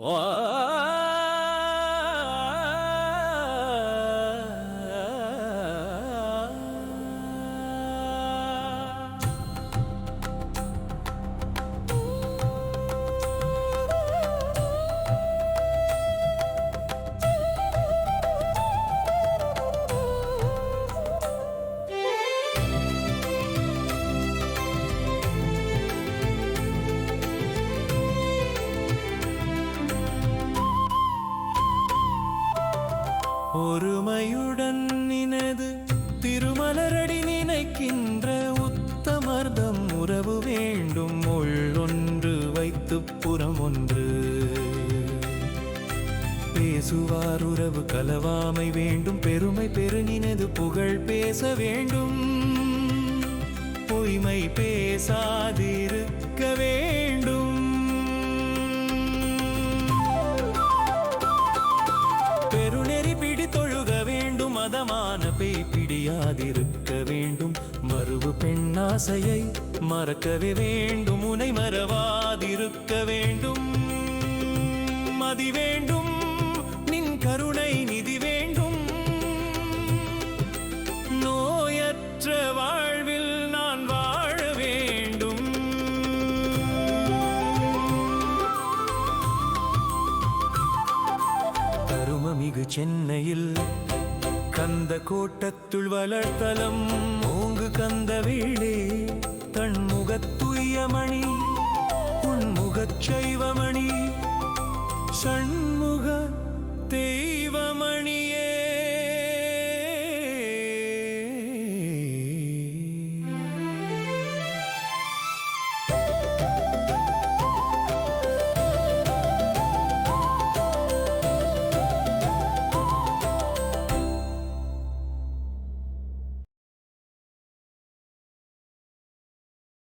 我 ஒருமையுடன் நினது திருமலரடி நினைக்கின்ற உத்தமர்தம் உறவு வேண்டும். உள்ளொன்று வைத்து புறம் ஒன்று. பேசுவார் உறவு கலவாமை வேண்டும். பெருமை பெருநினது புகழ் பேச வேண்டும். பொய்மை பேசாதிருக்க மதமான பேய் பிடியாதிருக்க வேண்டும். மறுவு பெண்ணாசையை மறக்கவே வேண்டும். உனை மறவாதிருக்க வேண்டும். மதி வேண்டும். நின் கருணை நிதி வேண்டும். நோயற்ற வாழ்வில் நான் வாழ வேண்டும். அருமமிகு சென்னையில் கந்த கோட்டத்துள் வளர்த்தலம். ஓங்கு கந்த வீழே தன்முகத்துயமணி உன்முகச் சைவமணி சண்முக தெய்வமணி.